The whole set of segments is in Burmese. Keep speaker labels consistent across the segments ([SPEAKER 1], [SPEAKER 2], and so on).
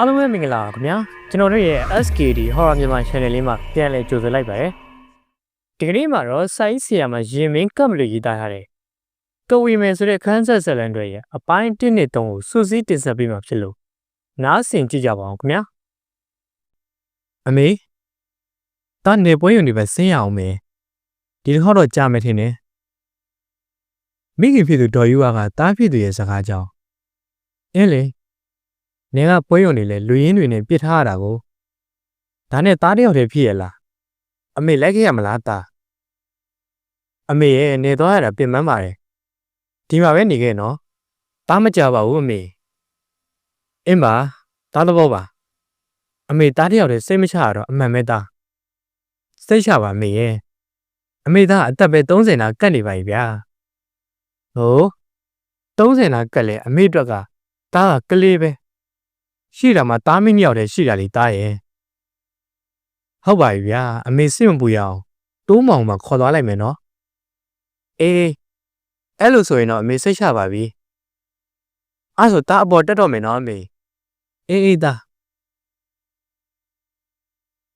[SPEAKER 1] အားလုံးပဲမင်္ဂလာပါခင်ဗျာကျွန်တော်တို့ရဲ့ SKD Horror မြန်မာ Channel လေးမှာပြန်လည်ကြိုဆိုလိုက်ပါတယ်ဒီကနေ့မှာတော့စိုင်းဆီယာမှာရင်မင်းကပ်မလို့ရေးသားထားတယ်ကဝီမယ်ဆိုတဲ့ခန်းဆက်ဇလန်တွေရဲ့အပိုင်း1နဲ့3ကိုစူးစီးတင်ဆက်ပေးမှာဖြစ်လို့နားဆင်ကြည့်ကြပါအောင်ခင်ဗျာ
[SPEAKER 2] အမေတာနေပွဲရုံတွေပဲဆင်းရအောင်မေဒီတစ်ခေါက်တော့ကြာမယ်ထင်တယ်မိခင်ဖြစ်သူဒေါ်ယူဝါကတားဖြစ်သူရဲ့စကားကြောင့်အင်းလေ နေကပွဲရုံတွေလဲလူရင်းတွေနဲ့ပြစ်ထားရတာကိုဒါနဲ့တားတယောက်တည်းဖြစ်ရလားအမေလိုက်ခဲ့ရမလားတာအမေရဲ့နေသွားရတာပြင်ပန်းပါတယ်ဒီမှာပဲနေခဲ့နော်တားမကြပါဘူးအမေအင်းပါတားတော့ပါအမေသားတယောက်တည်းစိတ်မချရတော့အမှန်ပဲသားစိတ်ချပါမေရဲ့အမေသားအသက်ပဲ30နာကတ်နေပါပြီဗျာဟို30နာကတ်လေအမေအတွက်ကသားကကလေးပဲ ရှိတာမှသားမင်းနှစ်ယောက်တည်းရှိတာလေသားရဲ့ဟုတ်ပါပြီဗျာအမေစိတ်မပူရအောင်တိုးမောင်မှခေါ်သွားလိုက်မယ်နော်အေးအဲ့လိုဆိုရင်တော့အမေစိတ်ချပါပြီအဲ့ဆိုသားအပေါ်တက်တော့မယ်နော်အမေအေးအေးသား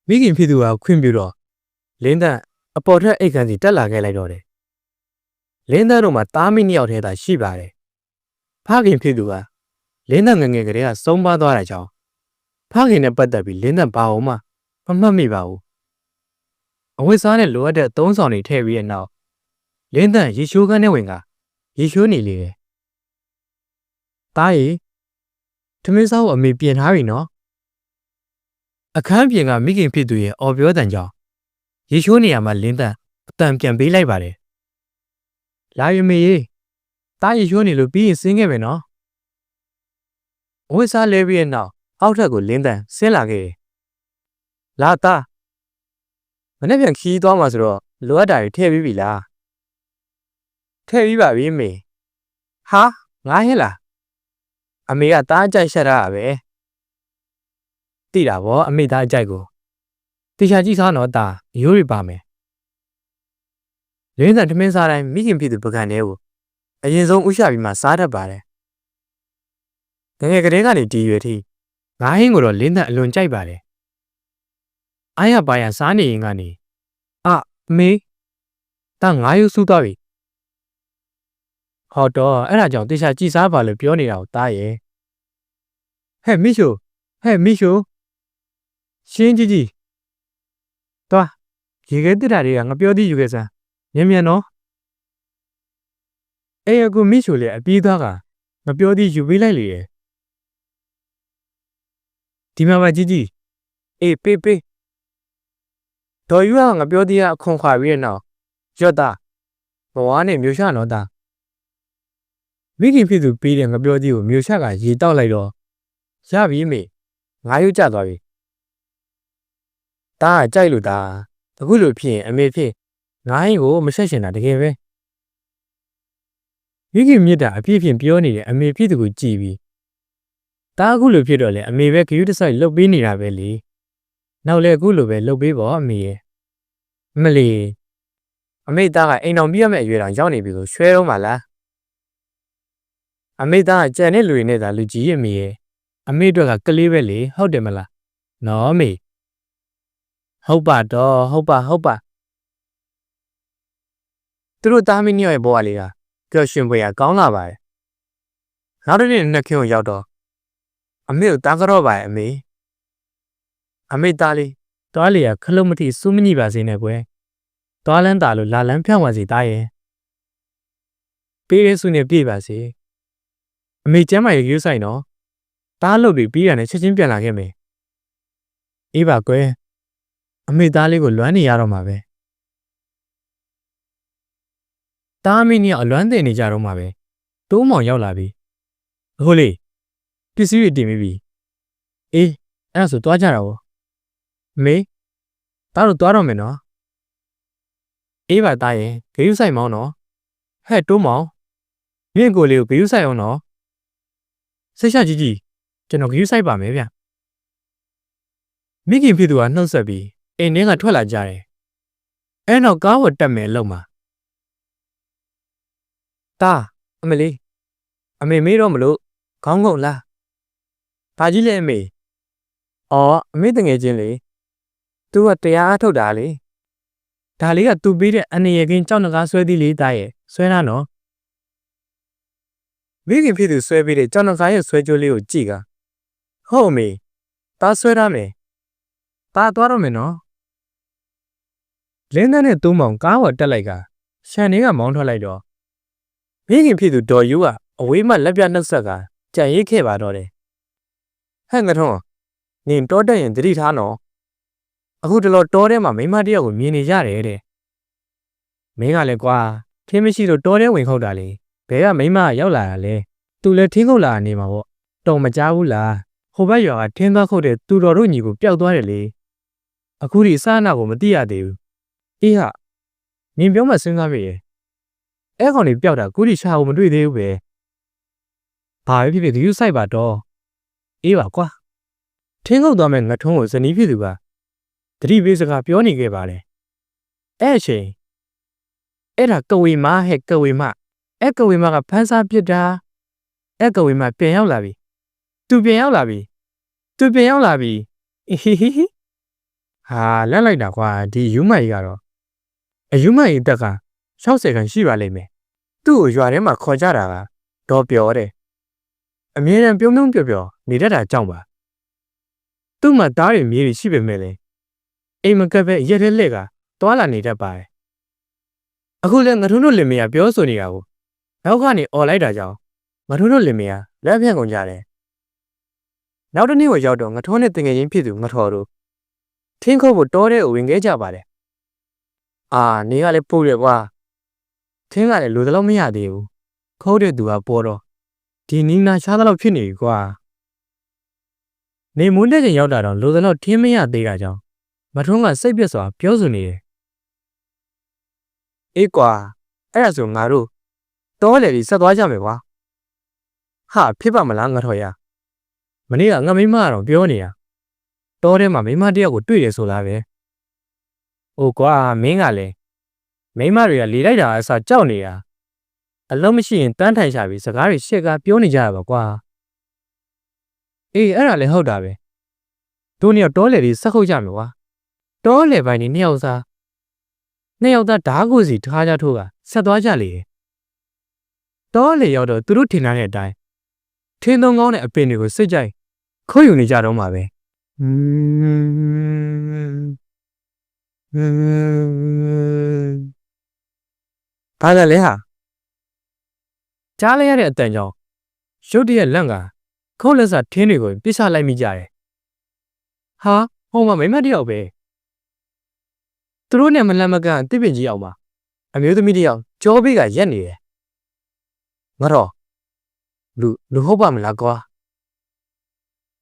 [SPEAKER 2] မိခင်ဖြစ်သူကခွင့်ပြုတော့လင်းတန်အပေါ်ထက်အိတ်ခမ်းစီတက်လာခဲ့လိုက်တော့တယ်လင်းတန်တို့မှာတားမိနှစ်ယောက်တည်းသာရှိပါတယ်ဖခင်ဖြစ်သူက လင်းတန်ငယ်ငယ်ကလေးကစုံပါသွားတဲ့ကြောင်းဖခင်နဲ့ပတ်သက်ပြီးလင်းတန်ဘာအောင်မှမမှတ်မိပါဘူးအဝတ်စားနဲ့လိုအပ်တဲ့အသုံးဆောင်တွေထည့်ပြီးတဲ့နောက်လင်းတန်ရေရှိုးကန်းနဲ့ဝင်ကရေရှိုးနေလေတယ်တားရီထမင်းစားကိုအမေပြင်ထားပြီနော်အခန်းပြင်ကမိခင်ဖြစ်သူရဲ့အော်ပြောတန်ကြောင့်ရေချိုးနေရမှာလင်းတန်အတန်ပြန်ပေးလိုက်ပါတယ်။လာရမေရေတားရေချိုးနေလို့ပြီးရင်ဆင်းခဲ့မယ်နော်။ အဝိစားလဲပြီးရဲ့နောက်အောက်ထပ်ကိုလင်းတန်ဆင်းလာခဲ့တယ်။လာတာမနေ့ပြန်ခီးသွားမှာဆိုတော့လိုအပ်တာတွေထည့်ပြီးပြီလား။ထည့်ပြီးပါပြီမေ။ဟာငားဟင်းလား။အမေကတားကြိုက်ရှက်တာပဲ။တိတာဗောအမေသားအကြိုက်ကိုတေချာကြည့်စားတော့တာရိုးရပါမယ်လင်းတန်ထမင်းစားတိုင်းမိခင်ဖြစ်သူပကံတဲ့ကိုအရင်ဆုံးဥရှာပြီးမှစားတတ်ပါတယ် ငယ်ငယ်ကလေးကနေဒီရွယ်ထိငါးဟင်းကိုတော့လင်းတန်အလွန်ကြိုက်ပါတယ်အားရပါရစားနေရင်ကနေအအမေတာငါးရုပ်စူးသွားပြီဟောတော့အဲ့ဒါကြောင့်တေချာကြည့်စားပါလို့ပြောနေတာကိုတားရဲ့ဟဲ့မိရှုဟဲ့မိရှုရှင်းကြည့်ကြည့်သွားရေခဲတစ်တာတွေကငပြောသည်ယူခဲ့စမ်းမြန်မြန်နော်အေးအခုမိချိုလေအပြီးသားကငပြောသည်ယူပေးလိုက်လေရဲ့ ဒီမှာပါကြည့်ကြည့်အေးပေးပေးဒေါ်ယူကငပြောသည်ကအခွန်ခွာပြီးတဲ့နောက်ရွတ်တာဘဝနဲ့မျိုးရှာတော့တာမိခင်ဖြစ်သူပေးတဲ့ငပြောသည်ကိုမျိုးရှာကရေတောက်လိုက်တော့ရပြီမေငါးရုပ်ကျသွားပြီတားကကြိုက်လို့တာအခုလိုဖြစ်ရင်အမေဖြစ်ငိုင်းကိုမဆက်ရှင်တာတကယ်ပဲမိခင်မြစ်တာအပြည့်ဖြင့်ပြောနေတယ်အမေဖြစ်သူကိုကြည်ပြီး တားအခုလိုဖြစ်တော့လေအမေပဲဂရုတစိုက်လှုပ်ပေးနေတာပဲလေနောက်လေအခုလိုပဲလှုပ်ပေးပေါ့အမေရဲ့အမလီအမေသားကအိမ်တော်ပြရမယ့်အရွယ်တောင်ရောက်နေပြီကိုရွှဲတော့မှလားအမေသားကကြံတဲ့လူတွေနဲ့သာလူကြီးရဲ့အမေရဲ့အမေအတွက်ကကလေးပဲလေဟုတ်တယ်မလားနော်အမေဟုတ်ပါတော့ဟုတ်ပါဟုတ်ပါသူတို့သားမင်းညရဲ့ဘဝလေးကကြောက်ရွှင်ဖွယ်ရကောင်းလာပါတယ်နောက်တစ်နေ့နှစ်ခင်းကိုရောက်တော့ အမေကိုတားကြတော့ပါရဲ့အမေအမေသားလေးတွားလီကခလုံးမထိစူးမညိပါစေနဲ့ကွယ်တွားလန်းတာလို့လာလန်းဖြောင်းပါစေတားရဲ့ပေးရဲစုနဲ့ပြေးပါစေအမေကျမ်းမာရေးယူဆိုင်တော့တားလို့ပြီးပြီးရတယ်ချက်ချင်းပြန်လာခဲ့မယ်အေးပါကွယ်အမေသားလေးကိုလွမ်းနေရတော့မှာပဲတားမင်းကြီးအလွမ်းတင်နေကြတော့မှာပဲတိုးမောင်ရောက်လာပြီအခုလေ ပစ္စည်းတွေတင်ပြီးပြီအေးအဲ့ဒါဆိုတွားကြတာဗောအမေတားတို့တွားတော့မယ်နော်အေးပါတားရဲ့ဂရုစိုက်မောင်းနော်ဟဲ့တိုးမောင်မြင့်ကိုလေးကိုဂရုစိုက်အောင်နော်စိတ်ချကြည့်ကြည့်ကျွန်တော်ဂရုစိုက်ပါမယ်ဗျမိခင်ဖြစ်သူကနှုတ်ဆက်ပြီးအိမ်ထဲကထွက်လာကြတယ်။အဲနောက်ကားဝတ်တက်မယ်လို့မှာ။တာအမလေးအမေမေးတော့မလို့ခေါင်းငုံလား။ ။ဘာကြီးလဲအမေ။အော်အမေတငယ်ချင်းလေ။ तू ကတရားအထုတ်တာလေ။ဒါလေးက तू ပေးတဲ့အနရယ်ကင်းကြောက်နဂါဆွဲသီးလေးတားရဲ့ဆွဲနာနော်။မိခင်ဖြစ်သူဆွဲပေးတဲ့ကြောက်နဂါရဲ့ဆွဲကြိုးလေးကိုကြည့်က။ဟုတ်အမေ။ဒါဆွဲရမယ်။ဒါသွားတော့မယ်နော်။လင်းသားနဲ့တူးမောင်ကားဝတက်လိုက်ကရှန်လေးကမောင်းထွက်လိုက်တော့မိခင်ဖြစ်သူဒေါ်ယူကအဝေးမှလက်ပြနှုတ်ဆက်ကကြံရိတ်ခဲ့ပါတော့တယ် ဟဲ့ငါထုံးနင်တောတက်ရင်သတိထားနော်။အခုတလောတောထဲမှာမိန်းမတစ်ယောက်ကိုမြင်နေရတယ်တဲ့။မင်းကလည်းကွာထင်းမရှိတော့တောထဲဝင်ခုတ်တာလေ။ဘဲကမိန်းမကရောက်လာတာလေ။ तू လည်းထင်းခုတ်လာနေမှာပေါ့။တော်မကြဘူးလား။ဟိုဘက်ရွာကထင်းသွားခုတ်တဲ့သူတော်တို့ညီကိုပျောက်သွားတယ်လေ။အခုဒီအစအနာကိုမသိရသေးဘူး။အေးဟာနင်ပြောမှစဉ်းစားမိရဲ့။အဲကောင်လေးပျောက်တာကုတီရှာကိုမတွေ့သေးဘူးပဲ။ဘာပဲဖြစ်ဖြစ်ဒီယူဆိုင်ပါတော့။ အေးပါကွာ။ထင်းခုတ်သွားမဲ့ငထုံးကိုဇနီးဖြစ်သူကတတိပေးစကားပြောနေခဲ့ပါတယ်။အဲ့အချိန်အဲ့ဒါကဝေမဟဲ့ကဝေမအဲ့ကဝေမကဖန်းစားပစ်တာအဲ့ကဝေမပြန်ရောက်လာပြီ။ तू ပြန်ရောက်လာပြီ။ तू ပြန်ရောက်လာပြီ။ဟီဟီဟီဟာလက်လိုက်တာကွာဒီယူမိုင်ကတော့အယူမိုင်အသက်က60ခန်းရှိပါလိမ့်မယ်။သူ့ကိုရွာထဲမှာခေါ်ကြတာကတော့ပြောတယ်။ အမြဲတမ်းပြုံးပြုံးပျော်ပျော်နေတတ်တာကြောင့်ပါ။သူ့မှာသားတွေမြေးတွေရှိပေမဲ့လေအိမ်မကက်ပဲရက်တဲ့လက်ကတွာလာနေတတ်ပါတယ်။အခုလဲငထုံးတို့လင်မယားပြောဆိုနေတာကိုနောက်ကနေអော်လိုက်တာကြောင့်ငထုံးတို့လင်မယားလက်ဖြန့်ကုန်ကြတယ်။နောက်တစ်နေ့ကိုရောက်တော့ငထုံးနဲ့တင်ငယ်ချင်းဖြစ်သူငထော်တို့ထင်းခုတ်ဖို့တောတဲ့ကိုဝင်ခဲ့ကြပါတယ်။အာနေကလည်းပို့ရကွာ။ထင်းကလည်းလိုသလောက်မရသေးဘူး။ခိုးတဲ့သူကပေါ်တော့ ဒီနီးနာရှားသလောက်ဖြစ်နေပြီကွာ။နေမွန်းတဲ့ချိန်ရောက်တာတော့လိုသလောက်ထင်းမရသေးတာကြောင့်မထုံးကစိတ်ပြက်စွာပြောဆိုနေတယ်။အေးကွာအဲ့ဒါဆိုငါတို့တောလေကြီးဆက်သွားကြမယ်ကွာ။ဟာဖြစ်ပါမလားငါထော်ရ။မနေ့ကငါမိမကတော့ပြောနေတာ။တောထဲမှာမိမတစ်ယောက်ကိုတွေ့တယ်ဆိုလားပဲ။အိုကွာမင်းကလည်းမိမတွေကလေလိုက်တာအစားကြောက်နေတာ။ အလုံးမရှိရင်တန်းထိုင်ရှာပြီးစကားတွေရှက်ကပြောနေကြရပါကွာ။အေးအဲ့ဒါလည်းဟုတ်တာပဲ။တို့နှစ်ယောက်တောလေကြီးဆက်ခုတ်ကြမယ်ကွာ။တောလေပိုင်းနေနှစ်ယောက်သားနှစ်ယောက်သားဓားကိုစီထားကြထိုးကဆက်သွားကြလေတယ်တောလေရောက်တော့သူတို့ထင်ထားတဲ့အတိုင်းထင်းသုံးကောင်းတဲ့အပင်တွေကိုစစ်ကြိုက်ခုတ်ယူနေကြတော့မှာပဲဘာလဲလဲဟာ ကြားလိုက်ရတဲ့အတန်ကြောင့်ရုတ်တရက်လန့်ကခုတ်လက်စထင်းတွေကိုပြစ်ချလိုက်မိကြတယ်ဟာဟိုမှာမိမတစ်ယောက်ပဲသူတို့နဲ့မလန့်မကန့်တစ်ပင်ကြီးအောင်ပါအမျိုးသမီးတစ်ယောက်ကြောဘေးကရက်နေတယ်ငါတော့လူလူဟုတ်ပါမလားကွာ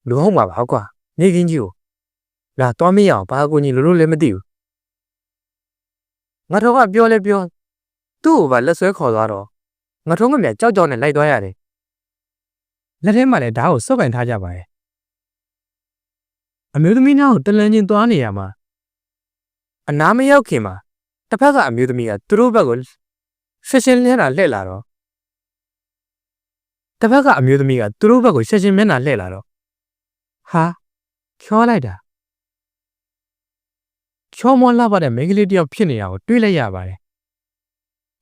[SPEAKER 2] လူဟုတ်မှာပါကွာနေကင်းကြီးကိုလာတော့မရအောင်ဘာအကူကြီးလူလူလည်းမသိဘူးငါတော့ကပြောလဲပြောသူ့ကိုပါလက်ဆွဲခေါ်သွားတော့ ငါထုံးကမြကြောက်ကြောက်နဲ့လိုက်သွားရတယ်လက်ထဲမှာလည်းဓာတ်ကိုစုပ်ကင်ထားကြပါရဲ့အမျိုးသမီးနောက်ကိုတလန်းချင်းသွားနေရမှာအနားမရောက်ခင်မှာတစ်ဖက်ကအမျိုးသမီးကသူတို့ဘက်ကိုရှင်းရှင်းလင်းတာလှည့်လာတော့တစ်ဖက်ကအမျိုးသမီးကသူတို့ဘက်ကိုရှင်းရှင်းမျက်နှာလှည့်လာတော့ဟာချောလိုက်တာချောမောလာပါတဲ့မိန်းကလေးတစ်ယောက်ဖြစ်နေတာကိုတွေးလိုက်ရပါတယ်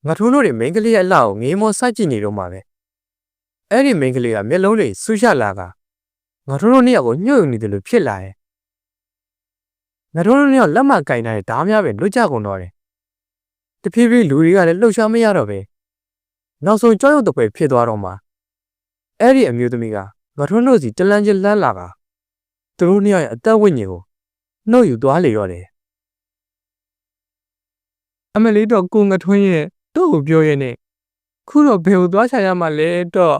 [SPEAKER 2] ငါထိုးတို့တွေမိန်းကလေးရဲ့အလှကိုငေးမောစိုက်ကြည့်နေတော့မှပဲအဲ့ဒီမိန်းကလေးကမျက်လုံးတွေဆူးရလာကငါထိုးတို့နှစ်ယောက်ကိုညှို့ယူနေတယ်လို့ဖြစ်လာရဲ့ငါတို့တို့နှစ်ယောက်လက်မကင်တဲ့ဓားများပဲလွတ်ကြကုန်တော့တယ်တဖြည်းဖြည်းလူတွေကလည်းလှုပ်ရှားမရတော့ပဲနောက်ဆုံးကြောက်ရွံ့တပွဲဖြစ်သွားတော့မှအဲ့ဒီအမျိုးသမီးကငါတို့တို့စီတလန်းချင်းလန်းလာကသူတို့နှစ်ယောက်ရဲ့အသက်ဝိညာဉ်ကိုနှုတ်ယူသွားလေတော့တယ်အမလေးတော့ကိုငါထွန်းရဲ့ တို့ကိုပြောရဲ့နဲ့ခုတော့ဘယ်ကိုသွားချရမှလဲတော့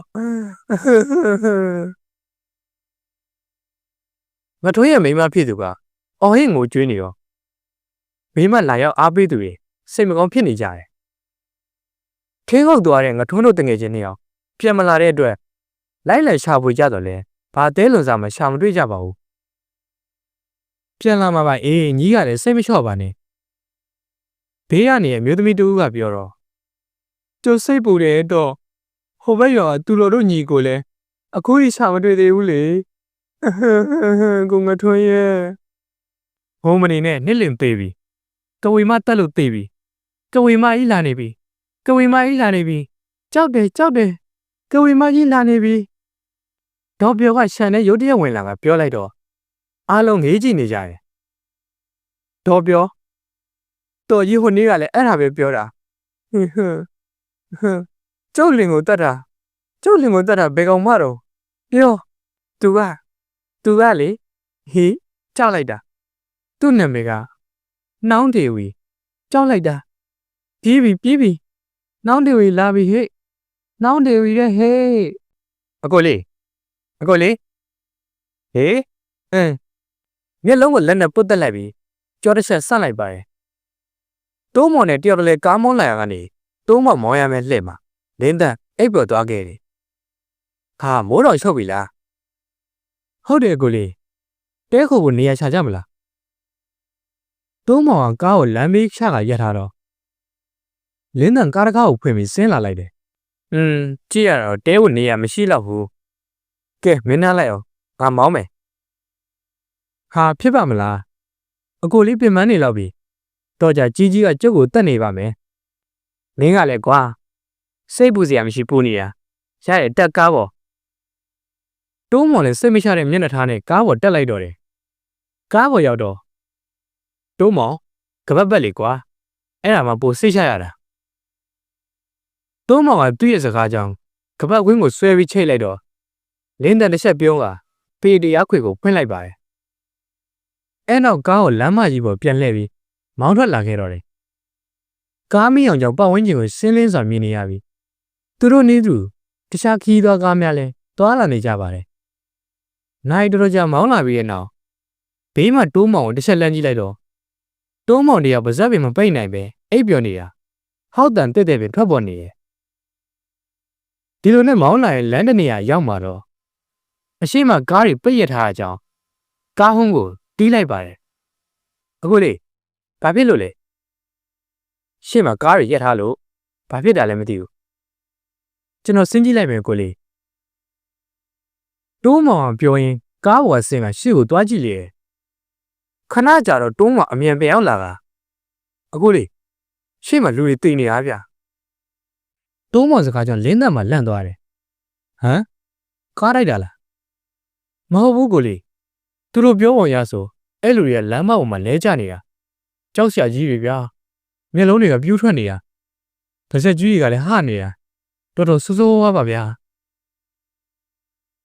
[SPEAKER 2] ငထွန်းရဲ့မိန်းမဖြစ်သူကအော်ဟင်းငိုကြွေးနေရောမိမလာရောက်အားပေးသူတွေစိတ်မကောင်းဖြစ်နေကြတယ်။ခင်းငုတ်သွားတဲ့ငထွန်းတို့တငယ်ချင်းတွေအောင်ပြန်မလာတဲ့အတွက်လိုက်လည်ရှာဖွေကြတော့လဲဘာတဲလွန်စားမှရှာမတွေ့ကြပါဘူး။ပြန်လာမှာပါအေးညီးကလည်းစိတ်မလျှော့ပါနဲ့။ဘေးကနေအမျိုးသမီးတူကပြောတော့ ကျိုစိတ်ပူတယ်တော့ဟိုဘက်ရောသူတော်တို့ညီကိုလည်းအခုကြီးရှာမတွေ့သေးဘူးလေကိုငါထွန်းရဲ့ဘုံမနေနဲ့နှစ်လင်သေးပြီကဝေမတက်လို့သေးပြီကဝေမကြီးလာနေပြီကဝေမကြီးလာနေပြီကြောက်တယ်ကြောက်တယ်ကဝေမကြီးလာနေပြီဒေါ်ပြောကရှန်နဲ့ရုတ်တရက်ဝင်လာကပြောလိုက်တော့အားလုံးငေးကြည့်နေကြတယ်ဒေါ်ပြောတော်ကြီးဟိုနေ့ကလည်းအဲ့ဒါပဲပြောတာဟွန်းဟွန်းဟွန်း ကျုပ်လင်ကိုတတ်တာကျုပ်လင်ကိုတတ်တာဘယ်ကောင်မှတော့ပြောသူကသူကလေဟေးကြောက်လိုက်တာသူ့နာမည်ကနှောင်းဒေဝီကြောက်လိုက်တာပြေးပြီပြေးပြီနှောင်းဒေဝီလာပြီဟေ့နှောင်းဒေဝီရဲ့ဟေးအကိုလေးအကိုလေးဟေးအင်းမျက်လုံးကိုလက်နဲ့ပုတ်တက်လိုက်ပြီးကြောတစ်ချက်ဆန့်လိုက်ပါတယ်တိုးမော်နဲ့တယောက်တည်းကားမောင်းလာရကနေ တိုးမော်မောင်းရမယ်လှည့်မှာလင်းတန်အိပ်ပျော်သွားခဲ့တယ်ဟာမိုးတော်ချုပ်ပြီလားဟုတ်တယ်အကိုလေးတဲခုကိုနေရာချကြမလားတိုးမော်ကကားကိုလမ်းမေးချကရက်ထားတော့လင်းတန်ကားတကားကိုဖွင့်ပြီးဆင်းလာလိုက်တယ်อืมကြည့်ရတော့တဲကိုနေရာမရှိတော့ဘူးကဲမင်းနားလိုက်အောင်ငါမောင်းမယ်ဟာဖြစ်ပါမလားအကိုလေးပြင်ပန်းနေတော့ပြီတော့ကြကြီးကြီးကကျုပ်ကိုတတ်နေပါမယ် မင်းကလည်းကွာစိတ်ပူစရာမရှိပူနေတာရရတက်ကားပေါ်တိုးမော်လည်းစိတ်မချတဲ့မျက်နှာထားနဲ့ကားပေါ်တက်လိုက်တော့တယ်ကားပေါ်ရောက်တော့တိုးမော်ကပတ်ပတ်လေကွာအဲ့ဒါမှပိုစိတ်ချရတာတိုးမော်ကသူ့ရဲ့စကားကြောင့်ကပတ်ဝင်းကိုဆွဲပြီးချိတ်လိုက်တော့လင်းတန်တစ်ချက်ပြုံးကဖေးတရားခွေကိုဖွင့်လိုက်ပါတယ်အဲ့နောက်ကားကိုလမ်းမကြီးပေါ်ပြန်လှည့်ပြီးမောင်းထွက်လာခဲ့တော့တယ် ကားမီးအောင်ကြောင့်ပတ်ဝန်းကျင်ကိုရှင်းလင်းစွာမြင်နေရပြီသူတို့နည်းသူတခြားခီးသွားကားများလည်းတွာလာနေကြပါတယ်နိုင်တော်တော်ကြာမောင်းလာပြီးရဲ့နောက်ဘေးမှာတိုးမောင်ကိုတစ်ချက်လမ်းကြည့်လိုက်တော့တိုးမောင်တယောက်ပါဇက်ပင်မပိတ်နိုင်ပဲအိပ်ပျော်နေတာဟောက်တန်တက်တဲ့ပင်ထွက်ပေါ်နေတယ်ဒီလိုနဲ့မောင်းလာရင်လမ်းတစ်နေရာရောက်မှာတော့အရှိမကားတွေပိတ်ရထားအကြောင်းကားဟုံးကိုတီးလိုက်ပါတယ်အခုလေဘာဖြစ်လို့လဲ ရှေ့မှာကားတွေရက်ထားလို့ဘာဖြစ်တာလဲမသိဘူးကျွန်တော်စဉ်းကြည့်လိုက်မယ်ကိုလေးတိုးမောင်ကပြောရင်ကားပေါ်ဆင်းကရှေ့ကိုတွားကြည့်လေခဏကြာတော့တိုးမောင်အမြန်ပြန်ရောက်လာတာအခုလေရှေ့မှာလူတွေတိတ်နေတာဗျတိုးမောင်စကားကြောင့်လင်းသက်မှာလန့်သွားတယ်ဟမ်ကားလိုက်တာလားမဟုတ်ဘူးကိုလေးသူတို့ပြောပုံရဆိုအဲ့လူတွေကလမ်းမပေါ်မှာလဲကျနေတာကြောက်စရာကြီးတွေဗျာ မျက်လုံးတွေကပြူးထွက်နေတာပါးစက်ကြီးတွေကလည်းဟနေတာတော်တော်စိုးစိုးဝါးပါဗျာ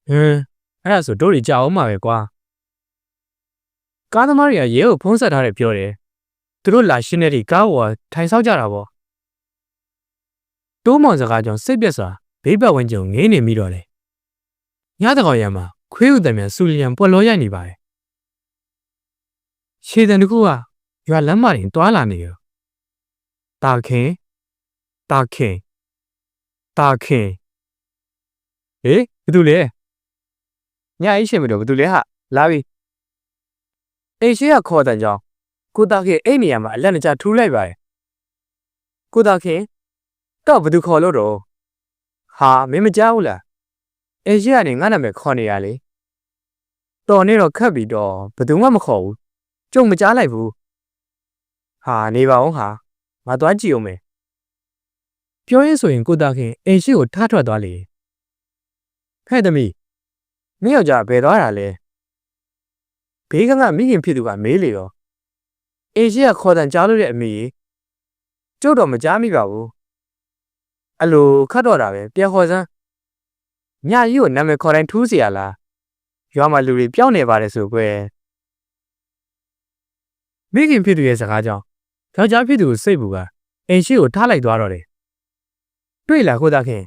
[SPEAKER 2] ဟင်းအဲ့ဒါဆိုတို့တွေကြောက်အောင်မှာပဲကွာကားသမားတွေကရဲကိုဖုံးဆက်ထားတယ်ပြောတယ်သူတို့လာရှင်းတဲ့ဒီကားပေါ်ထိုင်ဆောက်ကြတာပေါ့တိုးမောင်စကားကြောင့်စိတ်ပြက်စွာဘေးပတ်ဝန်းကျင်ငေးနေမိတော့တယ်ညတကောင်ရံမှာခွေးဥတံမြန်စူလီယံပွက်လောရိုက်နေပါတယ်ရှေတန်တကူကရွာလမ်းမတင်တွာလာနေရော တာခင်တာခင်တာခင်ဟေးဘာတူလဲညအိရှင်မလို့ဘာတူလဲဟာလာပြီအိရှိကခေါ်တဲ့ကြောင်းကိုတာခင်အဲ့နေရာမှာအလက်နကြထူးလိုက်ပါတယ်ကိုတာခင်တော့ဘာတူခေါ်လို့တော့ဟာမင်းမကြောက်ဘူးလားအိရှိကနေငါနာမည်ခေါ်နေရလေတော်နေတော့ခတ်ပြီးတော့ဘယ်သူမှမခေါ်ဘူးကြုံမကြားလိုက်ဘူးဟာနေပါအောင်ဟာ ငါသွားကြည့်အောင်မယ်ပြောရင်းဆိုရင်ကိုတာခင်အိမ်ရှိကိုထားထွက်သွားလေဖဲ့သမီးမင်းယောက်ျားဘယ်သွားတာလဲဘေးကကမိခင်ဖြစ်သူကမေးလေရောအိမ်ရှိကခေါ်တန်ကြားလို့တဲ့အမေကြီးကျုပ်တော့မကြားမိပါဘူးအလိုခတ်တော့တာပဲပြန်ခေါ်စမ်းညကြီးကိုနာမည်ခေါ်တိုင်းထူးစီရလားရွာမှာလူတွေပျောက်နေပါတယ်ဆိုကွယ်မိခင်ဖြစ်သူရဲ့စကားကြောင့် ယောက်ျားဖြစ်သူကိုစိတ်ပူကအိမ်ရှိကိုထားလိုက်သွားတော့တယ်တွေ့လားကိုသားခင်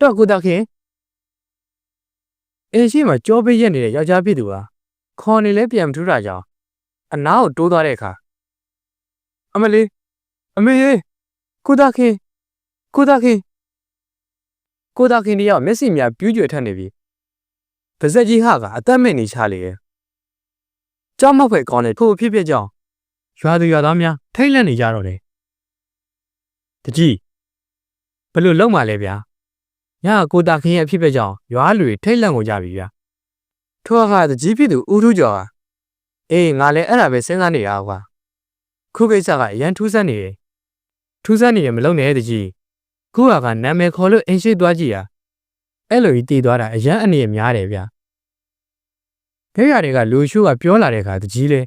[SPEAKER 2] တော့ကိုသားခင်အိမ်ရှိမှာကြောပေးရက်နေတဲ့ယောက်ျားဖြစ်သူဟာခေါ်နေလဲပြန်မထူးတာကြောင့်အနားကိုတိုးသွားတဲ့အခါအမလေးအမေရေကိုသားခင်ကိုသားခင်ကိုသားခင်တယောက်မျက်စိများပြူးကြွယ်ထက်နေပြီပါဇက်ကြီးဟာကအသက်မဲ့နေချလေရဲ့ကြောက်မောက်ဖွယ်ကောင်းတဲ့ထို့ဖြစ်ဖြစ်ကြောင့် ရွာသူရွာသားများထိတ်လန့်နေကြတော့တယ်တကြီးဘယ်လိုလုပ်မှလဲဗျာညကကိုတာခင်ရဲ့အဖြစ်ပဲကြောင့်ရွာလူတွေထိတ်လန့်ကုန်ကြပြီဗျာထိုအခါတကြီးဖြစ်သူဦးထူးကျော်ဟာအေးငါလည်းအဲ့ဒါပဲစဉ်းစားနေရကွာခုကိစ္စကအရန်ထူးဆန်းနေတယ်ထူးဆန်းနေရင်မလုံနဲ့တကြီးခုဟာကနာမည်ခေါ်လို့အင်းရှိသွားကြည့်ရအဲ့လိုကြီးတည်သွားတာအရန်အနေရများတယ်ဗျာခေရတွေကလူရှုကပြောလာတဲ့အခါတကြီးလေ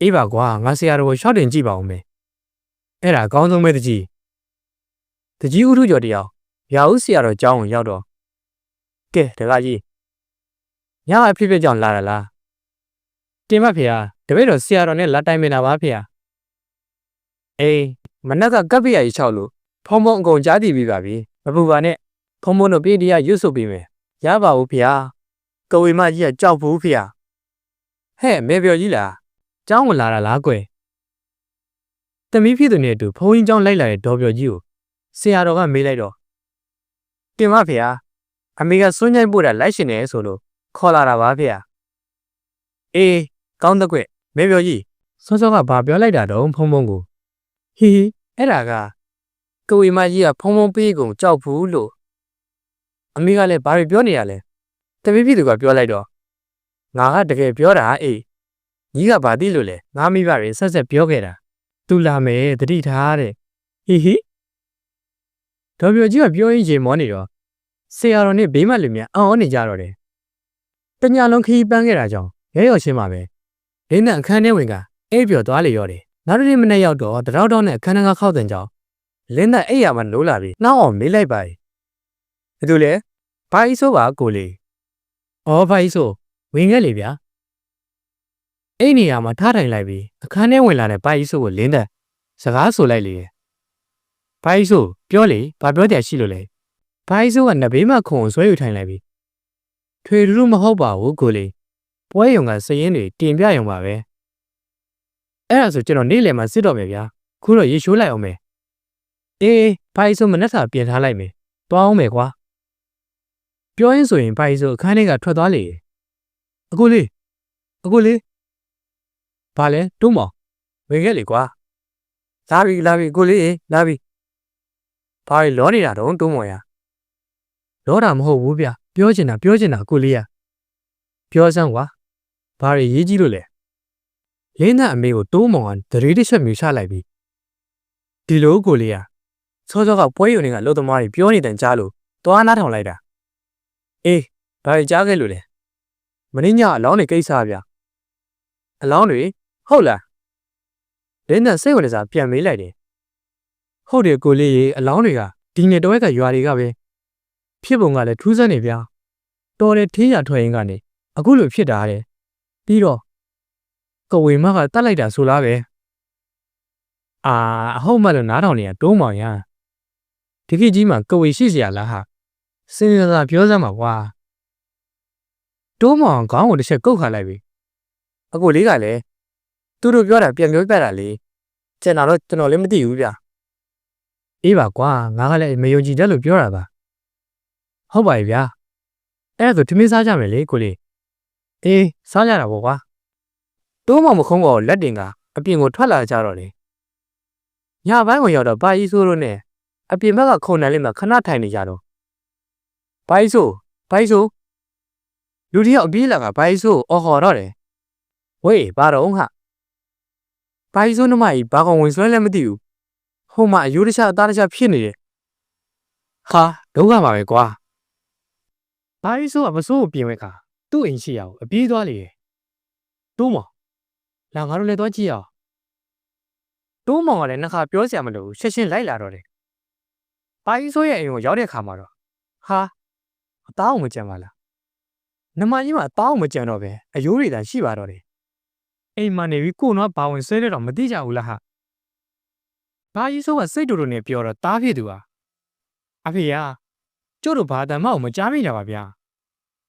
[SPEAKER 2] အေးပါကွာငါဆရာတော်ကိုရှောက်တင်ကြည့်ပါဦးမယ်အဲ့ဒါအကောင်းဆုံးပဲတကြီးတကြီးဦးထူးကျော်တယောက်ရာဦးဆရာတော်ကျောင်းကိုရောက်တော့ကဲတကားကြီးညအဖြစ်ဖြစ်ကြောင့်လာတာလားတင်မဖေဟာတပည့်တော်ဆရာတော်နဲ့လာတိုင်မင်တာပါဖေဟာအေးမနက်ကကပ်ပိယကြီးချောက်လို့ဖုံဖုံအကုန်ကြားတည်ပြီးပါပြီမပူပါနဲ့ဖုံဖုံတို့ပြေးတရားရွတ်ဆိုပြီးမယ်ရပါဘူးဖေဟာကဝေမကြီးကကြောက်ဘူးဖေဟာဟဲ့မေပြော်ကြီးလား ကျောင်းဝင်လာတာလားကွယ်တမီးဖြစ်သူနဲ့အတူဖုံးကြီးကျောင်းလိုက်လာတဲ့ဒေါ်ပြော်ကြီးကိုဆရာတော်ကမေးလိုက်တော့တင်မဖေဟာအမေကစွန့်ညိုက်ပို့တာလိုက်ရှင်နေဆိုလို့ခေါ်လာတာပါဖေဟာအေးကောင်းတဲ့ကွမေပြော်ကြီးစောစောကဘာပြောလိုက်တာတော့ဖုံဖုံကိုဟီဟီအဲ့ဒါကကဝေမကြီးကဖုံဖုံပေးကုန်ကြောက်ဘူးလို့အမေကလည်းဘာတွေပြောနေရလဲတပည့်ပြည်သူကပြောလိုက်တော့ငါကတကယ်ပြောတာအေး ညီကဘာသိလို့လဲငါမိဘတွေဆက်ဆက်ပြောခဲ့တာသူလာမယ်တတိထားတဲ့ဟီဟီဒေါ်ပြိုကြီးကပြောရင်းရေမောနေတော့ဆရာတော်နဲ့ဘေးမလူများအော်နေကြတော့တယ်တညာလုံးခီးပန်းခဲ့တာကြောင့်ရဲရော်ရှင်းပါပဲလင်းနဲ့အခန်းထဲဝင်ကအိပ်ပျော်သွားလေရော်တယ်နောက်တစ်နေ့မနေ့ရောက်တော့တရောက်တော့နဲ့အခန်းထဲကခောက်တဲ့ကြောင့်လင်းနဲ့အိပ်ရမှနိုးလာပြီးနှောင်းအောင်မေးလိုက်ပါ යි ဘာလို့လဲဘာကြီးဆိုပါကိုလေးဩဘာကြီးဆိုဝင်ခဲ့လေဗျာ အဲ့နေရာမှာထားထိုင်လိုက်ပြီးအခန်းထဲဝင်လာတဲ့ဘာကြီးဆိုကိုလင်းတဲ့စကားဆိုလိုက်လေဘာကြီးဆိုပြောလေဘာပြောတယ်ရှိလို့လဲဘာကြီးဆိုကနဘေးမှာခုံဆွဲယူထိုင်လိုက်ပြီးထွေထူးထူးမဟုတ်ပါဘူးကိုလေးပွဲရုံကစရင်တွေတင်ပြရုံပါပဲအဲ့ဒါဆိုကျွန်တော်နေ့လယ်မှာစစ်တော့မယ်ဗျာခုတော့ရေရှိုးလိုက်အောင်မယ်အေးဘာကြီးဆိုမနှက်စာပြင်ထားလိုက်မယ်တွားအောင်မယ်ကွာပြောရင်းဆိုရင်ဘာကြီးဆိုအခန်းထဲကထွက်သွားလေအကိုလေးအကိုလေး ဘာလဲတွုံးမောင်ဝင်ခဲ့လေကွာလာပြီလာပြီကိုလေးလာပြီဘာလဲလောနေတာတော့တွုံးမောင်ရလောတာမဟုတ်ဘူးဗျပြောချင်တာပြောချင်တာကိုလေးရပြောစမ်းကွာဘာတွေရေးကြည့်လို့လဲလင်းနဲ့အမေကိုတိုးမောင်ကဒရေတစ်ချက်မြူချလိုက်ပြီဒီလိုကိုလေးရစောစောကပွဲရုံတွေကလို့သမားတွေပြောနေတယ်ကြားလို့သွားနားထောင်လိုက်တာအေးဘာတွေကြားခဲ့လို့လဲမင်းညအလောင်းတွေကိစ္စဗျအလောင်းတွေ ဟုတ်လားလင်းနဲ့စိတ်ဝင်စားပြန်မေးလိုက်တယ်ဟုတ်တယ်ကိုလေးရေအလောင်းတွေကဒီနေ့တော့ကရွာတွေကပဲဖြစ်ပုံကလည်းထူးဆန်းနေဗျာတော်တယ်ထင်းရထွက်ရင်ကနေအခုလိုဖြစ်တာတဲ့ပြီးတော့ကဝေမကတတ်လိုက်တာဆိုလားပဲအာအဟုတ်မှလို့နားထောင်နေရတိုးမောင်ရဒီခေတ်ကြီးမှာကဝေရှိစရာလားဟာစဉ်းစားစားပြောစမ်းပါကွာတိုးမောင်ခေါင်းကိုတစ်ချက်ကုတ်ခါလိုက်ပြီအကိုလေးကလည်း သူတို့ပြောတာပြန်ပြောပြတာလေကျွန်တော်တော့ကျွန်တော်လည်းမသိဘူးဗျအေးပါကွာငါကလည်းမယုံကြည်တတ်လို့ပြောတာပါဟုတ်ပါပြီဗျာအဲ့ဒါဆိုထမင်းစားကြမယ်လေကိုလေးအေးစားကြတာပေါ့ကွာတိုးမောင်မခုံးကောလက်တင်ကအပြင်ကိုထွက်လာကြတော့လေညပိုင်းကိုရောက်တော့ဘာကြီးဆိုးတို့နဲ့အပြင်ဘက်ကခုံတန်းလေးမှာခဏထိုင်နေကြတော့ဘာကြီးဆိုဘာကြီးဆိုလူတယောက်အပြေးလာကဘာကြီးဆိုအော်ဟော်တော့တယ်ဝေးဘာတော့ဟာ ဘာကြီးဆိုနှမကြီးဘာကောင်ဝင်ဆွဲလည်းမသိဘူးဟိုမှာအယိုးတခြားအသားတခြားဖြစ်နေတယ်ဟာဒုက္ခပါပဲကွာဘာကြီးဆိုကမစိုးကိုပြင်ဝဲခါသူ့အိမ်ရှိရအောင်အပြေးသွားလေတိုးမောင်လာငါတို့လည်းသွားကြည့်ရအောင်တိုးမောင်ကလည်းနှစ်ခါပြောစရာမလိုဘူးချက်ချင်းလိုက်လာတော့တယ်ဘာကြီးဆိုရဲ့အိမ်ကိုရောက်တဲ့ခါမှာတော့ဟာအသားအောင်မကြံပါလားနမကြီးမှာအသားအောင်မကြံတော့ပဲအယိုးတွေသာရှိပါတော့တယ် အိမ်မှာနေပြီးကိုတော့ဘာဝင်ဆွဲတဲ့တော့မသိကြဘူးလားဟာဘာကြီးဆိုကစိတ်တူတူနဲ့ပြောတော့တားဖြစ်သူဟာအဖေကကျို့တို့ဘာတမ်းမအောင်မကြားမိတာပါဗျာ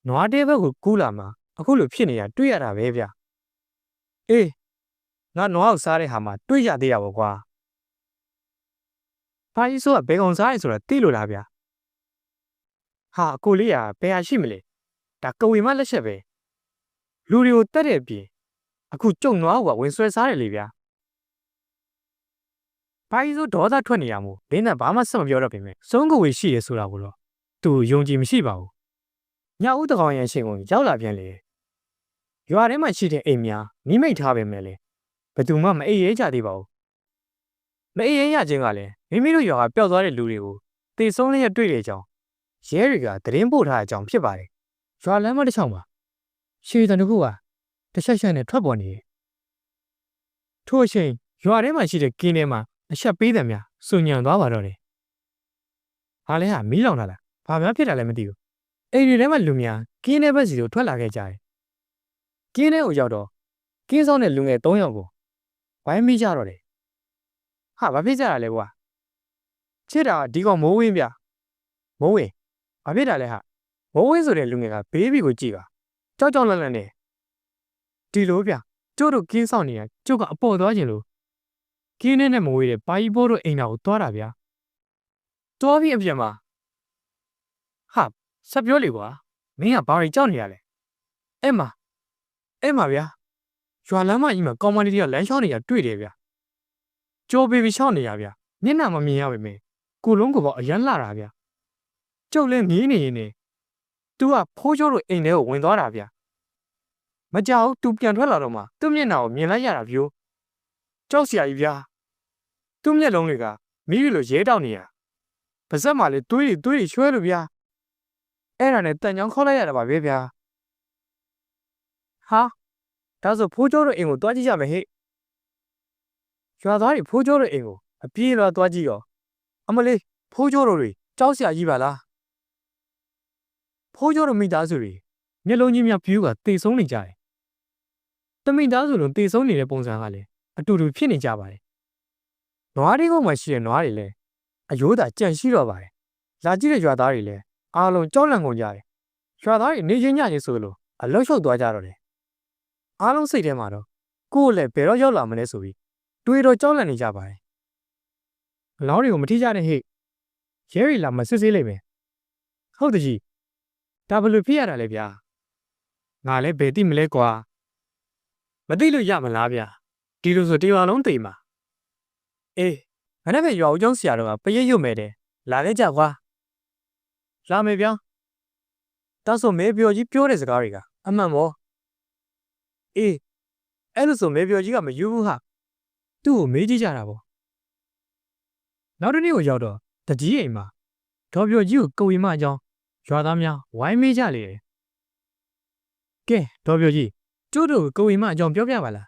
[SPEAKER 2] နွားတဲဘက်ကိုကူးလာမှာအခုလိုဖြစ်နေတာတွေ့ရတာပဲဗျာအေးငါနွားကိုစားတဲ့ဟာမှာတွေ့ရသေးရပါကွာဘာကြီးဆိုကဘယ်ကောင်စားရဲဆိုတာသိလို့လားဗျာဟာအကိုလေးကဘယ်ဟာရှိမလဲဒါကဝေမလက်ချက်ပဲလူတွေကိုတတ်တဲ့အပြင် အခုကြုံနွားကဝင်ဆွဲစားတယ်လေဗျာဘာကြီးဆိုဒေါသထွက်နေရမို့လင်းနဲ့ဘာမှဆက်မပြောတော့ပြင်မဲ့စုံးကဝေရှိရဆိုတာကိုတော့သူယုံကြည်မရှိပါဘူး
[SPEAKER 1] ညဦးတကောင်ရန်ရှင်ကိုရောက်လာပြန်လေရွာထဲမှာရှိတဲ့အိမ်များမိမိတ်ထားပေမဲ့လေဘယ်သူမှမအေးရဲကြသေးပါဘူးမအေးရဲရခြင်းကလည်းမိမိတို့ရွာကပျောက်သွားတဲ့လူတွေကိုတေဆုံးလျက်တွေ့တဲ့အကြောင်းရဲတွေကသတင်းပို့ထားတဲ့အကြောင်းဖြစ်ပါတယ်ရွာလမ်းမတစ်ချောင်းမှာရှေးတန်တစ်ခုက တစ်ချက်ချက်နဲ့ထွက်ပေါ်နေတယ်ထို့အချိန်ရွာထဲမှာရှိတဲ့ကင်းထဲမှာအချက်ပေးတယ်များစုညံသွားပါတော့တယ်ဟာလဲဟာမီးလောင်လာလားဘာများဖြစ်တာလဲမသိဘူးအိမ်တွေထဲမှာလူများကင်းတဲ့ဘက်စီကိုထွက်လာခဲ့ကြတယ်။ကင်းတဲ့ကိုရောက်တော့ကင်းဆောင်တဲ့လူငယ်၃ယောက်ကိုဝိုင်းမိကြတော့တယ်။ဟာဘာဖြစ်ကြတာလဲကွာ။ချစ်တာကဒီကောင်မိုးဝင်းဗျ။မိုးဝင်းဘာဖြစ်တာလဲဟာ။မိုးဝင်းဆိုတဲ့လူငယ်ကဘေးဘီကိုကြည့်ပါ။ကြောက်ကြောက်လန့်လန့်နဲ့ ဒီလိုဗျ။ကျို့တို့ကင်းဆောင်နေရကျုပ်ကအပေါ်သွားခြင်းလို့ကင်းနဲ့နဲ့မဝေးတဲ့ပါကြီးဘိုးတို့အိမ်တော်ကိုသွားတာဗျာ။သွားပြီးအပြန်မှာဟာဆက်ပြောလေကွာမင်းကဘာတွေကြောက်နေရလဲအဲ့မှာအဲ့မှာဗျာရွာလမ်းမကြီးမှာကောင်မလေးတွေကလမ်းလျှောက်နေရတွေ့တယ်ဗျာကြောဘေဘီရှောက်နေရဗျာမျက်နှာမမြင်ရပါမယ်ကိုလုံးကိုပေါ့အရန်လာတာဗျာကျုပ်လည်းငေးနေရင်နေ तू ကဖိုးကျော်တို့အိမ်ထဲကိုဝင်သွားတာဗျာ မကြောက် तू ပြန်ထွက်လာတော့မှသူ့မျက်နှာကိုမြင်လိုက်ရတာဗျိုးကြောက်စရာကြီးဗျာသူ့မျက်လုံးတွေကမိရီလိုရဲတောက်နေရပါဇက်မှာလေတွေးတွေတွေးတွေရွှဲလို့ဗျာအဲ့ဒါနဲ့တန်ချောင်းခေါက်လိုက်ရတာပါပဲဗျာဟာဒါဆိုဖိုးကျော်တို့အိမ်ကိုတွားကြည့်ကြမယ်ဟဲ့ရွာသားတွေဖိုးကျော်တို့အိမ်ကိုအပြေးလွာတွားကြည့်ရောအမလေးဖိုးကျော်တို့တွေကြောက်စရာကြီးပါလားဖိုးကျော်တို့မိသားစုတွေမျက်လုံးကြီးများပြူးကတေဆုံးနေကြတယ် တမိသားစုလုံးတေဆုံးနေတဲ့ပုံစံကလည်းအတူတူဖြစ်နေကြပါတယ်နွားတွေကမှရှိတဲ့နွားတွေလည်းအယိုးသာကြန့်ရှိတော့ပါတယ်လာကြည့်တဲ့ရွာသားတွေလည်းအားလုံးကြောက်လန့်ကုန်ကြတယ်။ရွာသားတွေနေချင်းညချင်းဆိုလို့အလောက်လျှောက်သွားကြတော့တယ်။အားလုံးစိတ်ထဲမှာတော့ကိုယ့်ကိုလည်းဘယ်တော့ရောက်လာမလဲဆိုပြီးတွေးတော့ကြောက်လန့်နေကြပါတယ်။အလောင်းတွေကိုမထိကြနဲ့ဟဲ့။ရဲရီလာမစစ်ဆေးလိုက်မယ်။ဟုတ်တကြီး။ဒါဘယ်လို့ဖြစ်ရတာလဲဗျာ။ငါလည်းဘယ်သိမလဲကွာ။ မသိလို့ရမလားဗျာ။ဒီလိုဆိုတေဝါလုံးတိမ်မှာ။အေးငါနဲ့ပဲရွာဦးကျောင်းဆရာတော်ကပရိတ်ရွတ်မယ်တဲ့။လာခဲ့ကြကွာ။လာမယ်ဗျာဒါဆိုမဲပြော်ကြီးပြောတဲ့စကားတွေကအမှန်ပေါ့အေးအဲ့လိုဆိုမဲပြော်ကြီးကမယူဘူးဟာသူ့ကိုမေးကြည့်ကြတာပေါ့နောက်တစ်နေ့ကိုရောက်တော့တကြီးအိမ်မှာဒေါ်ပြော်ကြီးကိုကိုဝီမအကြောင်းရွာသားများဝိုင်းမေးကြလေတယ်ကဲဒေါ်ပြော်ကြီး ကျို့တို့ကိုကိုဝီမအကြောင်းပြောပြပါလား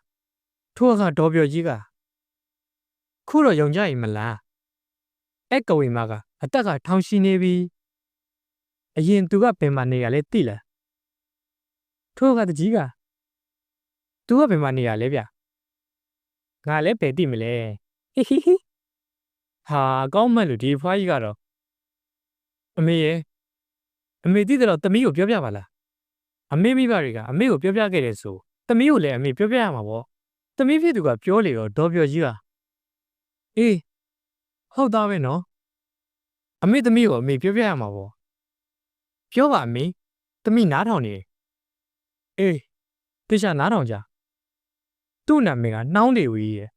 [SPEAKER 1] ထို့အခါဒေါ်ပြော်ကြီးကခုတော့ယုံကြရင်မလားအဲ့ကိုဝီမကအတက်ကထောင်ရှိနေပြီအရင်သူကပင်မနေရလဲတိလားထို့ကတကြီးကသူကပင်မနေရလဲဗျငါလည်းပဲတိမလဲဟိဟိဟိဟာကောင်းမှတ်လို့ဒီဖွားကြီးကတော့အမေရဲ့အမေတိတယ်တော့တမီးကိုပြောပြပါလား အမေမိဘတွေကအမေကိုပြောပြခဲ့တယ်ဆိုတမီးကိုလည်းအမေပြောပြရမှာပေါ့တမီးဖြစ်သူကပြောလေတော့ဒေါ်ပြော်ကြီးကအေးဟုတ်သားပဲနော်အမေတမီးကိုအမေပြောပြရမှာပေါ့ပြောပါအမေ။သမီးနားထောင်နေတယ်။အေးတေချာနားထောင်ကြ။သူ့နာမည်ကနှောင်းလေဝီရဲ့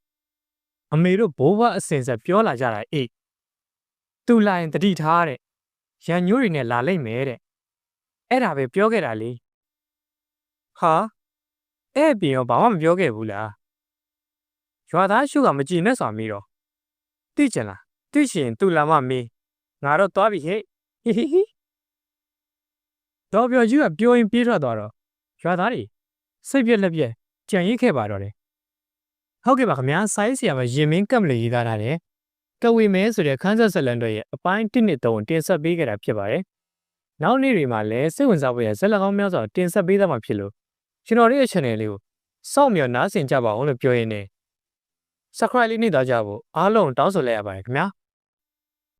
[SPEAKER 1] ။အမေတို့ဘိုးဘွားအစင်ဆက်ပြောလာကြတာအေး။သူလာရင်တတိထားတဲ့။ရန်ညိုးတွေနဲ့လာလိုက်မယ်တဲ့။အဲ့ဒါပဲပြောခဲ့တာလေ။ ဟာအဲ့အပြင်ရောဘာမှမပြောခဲ့ဘူးလား။ရွာသားရှုကမကြည်နဲ့စွာမေးတော့။သိချင်လား။သိချင်သူ့လာမမေး။ငါတော့သွားပြီဟဲ့။ဟိဟိဟိဒေါ်ပြော်ကြီးကပြိုးရင်ပြေးထွက်သွားတော့ရွာသားတွေစိတ်ပြက်လက်ပြက်ကြံရိတ်ခဲ့ပါတော့တယ်ဟုတ်ကဲ့ပါခင်ဗျာဆိုင်းဆီယာမှာရင်မင်းကပ်မလို့ရေးသားထားတယ်ကဝေမဲဆိုတဲ့ခန်းဆက်ဆက်လန်တွေရဲ့အပိုင်း1နှစ်3တင်ဆက်ပေးခဲ့တာဖြစ်ပါတယ်နောက်နေ့တွေမှာလည်းစိတ်ဝင်စားဖို့ရဇက်လက်ကောင်းများစွာတင်ဆက်ပေးသားမှာဖြစ်လို့ ကျွန်တော်တို့ရဲ့ channel လေးကိုစောင့်မျှော်နားဆင်ကြပါအောင်လို့ပြောရင်းနဲ့ subscribe လေးနှိပ်သားကြဖို့အားလုံးတောင်းဆိုလိုက်ရပါတယ်ခင်ဗျာ